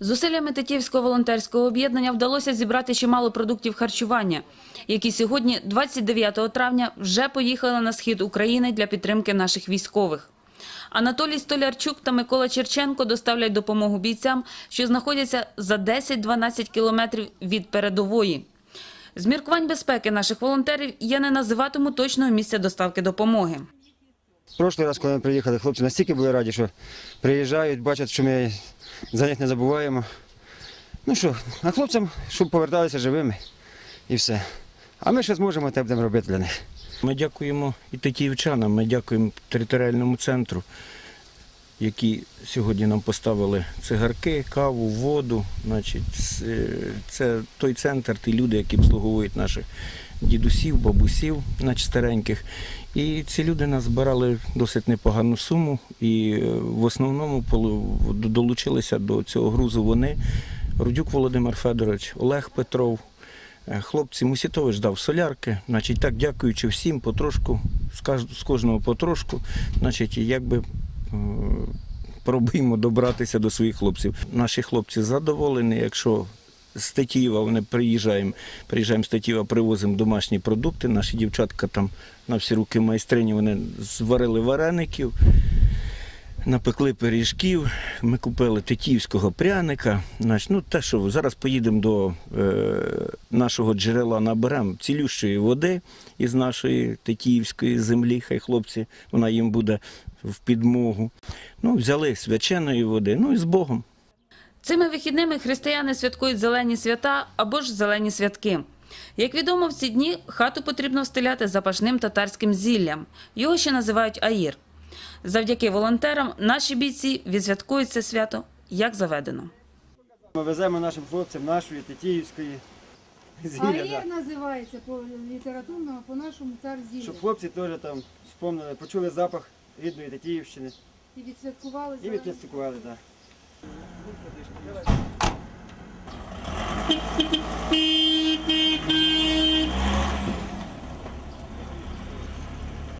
Зусиллями Тетіївського волонтерського об'єднання вдалося зібрати чимало продуктів харчування, які сьогодні, 29 травня, вже поїхали на схід України для підтримки наших військових. Анатолій Столярчук та Микола Черченко доставлять допомогу бійцям, що знаходяться за 10-12 кілометрів від передової. З міркувань безпеки наших волонтерів я не називатиму точного місця доставки допомоги. Прошлий раз, коли ми приїхали, хлопці настільки були раді, що приїжджають, бачать, що ми за них не забуваємо. Ну що, а хлопцям, щоб поверталися живими і все. А ми ще зможемо, те будемо робити для них. Ми дякуємо і тетіївчанам, ми дякуємо територіальному центру, які сьогодні нам поставили цигарки, каву, воду. Значить, це- це той центр, ті люди, які обслуговують наших дідусів, бабусів, значить, стареньких. І ці люди нас збирали досить непогану суму. І е, в основному долучилися до цього грузу вони. Рудюк Володимир Федорович, Олег Петров, Е, Хлопці, Мусітович дав солярки, значить, так, дякуючи всім потрошку, з кожного потрошку, значить, якби е, пробуємо добратися до своїх хлопців. Наші хлопці задоволені, якщо з Тетіва вони приїжджаємо, приїжджаємо з Тетіва, привозимо домашні продукти. Наші дівчатка там на всі руки майстрині, вони зварили вареників, напекли пиріжків, ми купили тетіївського пряника. Значить, ну, те, що зараз поїдемо до е, нашого джерела, наберемо цілющої води із нашої тетіївської землі, хай хлопці, вона їм буде в підмогу. Ну, взяли свяченої води, ну і з Богом. Цими вихідними християни святкують зелені свята або ж зелені святки. Як відомо, в ці дні хату потрібно встиляти запашним татарським зіллям. Його ще називають аїр. Завдяки волонтерам наші бійці відсвяткують це свято як заведено. Ми веземо нашим хлопцям нашої Тетіївської зілля, Аїр да. називається по літературному, по нашому цар зілля. щоб хлопці теж там спомнили, почули запах рідної Тетіївщини І відсвяткували. і відсвяткували, так. Да.